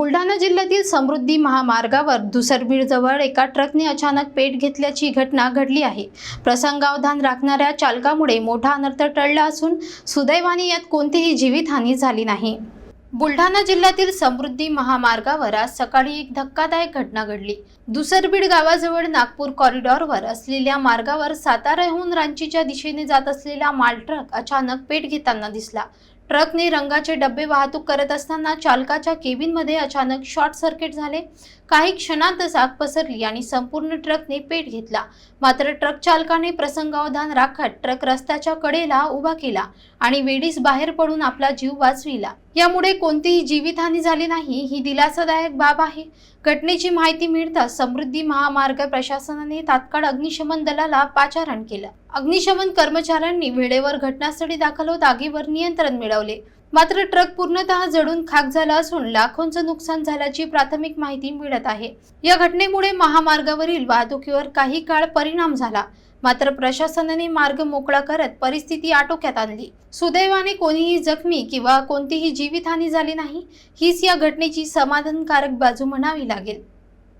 बुलढाणा जिल्ह्यातील समृद्धी महामार्गावर दुसरबीडजवळ एका ट्रकने अचानक पेट घेतल्याची घटना घडली आहे. प्रसंगावधान राखणाऱ्या चालकामुळे मोठा अनर्थ टळला असून सुदैवाने यात कोणतीही जीवितहानी झाली नाही. बुलढाणा जिल्ह्यातील समृद्धी महामार्गावर आज सकाळी एक धक्कादायक घटना घडली. दुसरबीड गावाजवळ नागपूर कॉरिडॉरवर असलेल्या मार्गावर साताऱ्याहून रांचीच्या दिशेने जात असलेला माल ट्रक अचानक पेट घेताना दिसला. ट्रकने रंगाचे डबे वाहतूक करत असताना चालकाच्या केबिनमध्ये अचानक शॉर्ट सर्किट झाले. काही क्षणातच आग पसरली आणि संपूर्ण ट्रकने पेट घेतला. मात्र ट्रक चालकाने प्रसंगावधान राखत ट्रक रस्त्याच्या कडेला उभा केला आणि वेडीस बाहेर पडून आपला जीव वाचविला. यामुळे कोणतीही जीवितहानी झाली नाही ही दिलासादायक बाब आहे. घटनेची माहिती मिळताच समृद्धी महामार्ग प्रशासनाने तात्काळ अग्निशमन दलाला पाचारण केलं. अग्निशमन कर्मचाऱ्यांनी वेळेवर घटनास्थळी दाखल होत आगीवर नियंत्रण मिळवले. मात्र ट्रक पूर्णतः जडून खाक झाला असून लाखोंचं नुकसान झाल्याची प्राथमिक माहिती मिळत आहे. या घटनेमुळे महामार्गावरील वाहतुकीवर काही काळ परिणाम झाला. मात्र प्रशासनाने मार्ग मोकळा करत परिस्थिती आटोक्यात आणली. सुदैवाने कोणीही जखमी किंवा कोणतीही जीवितहानी झाली नाही हीच या घटनेची समाधानकारक बाजू म्हणावी लागेल.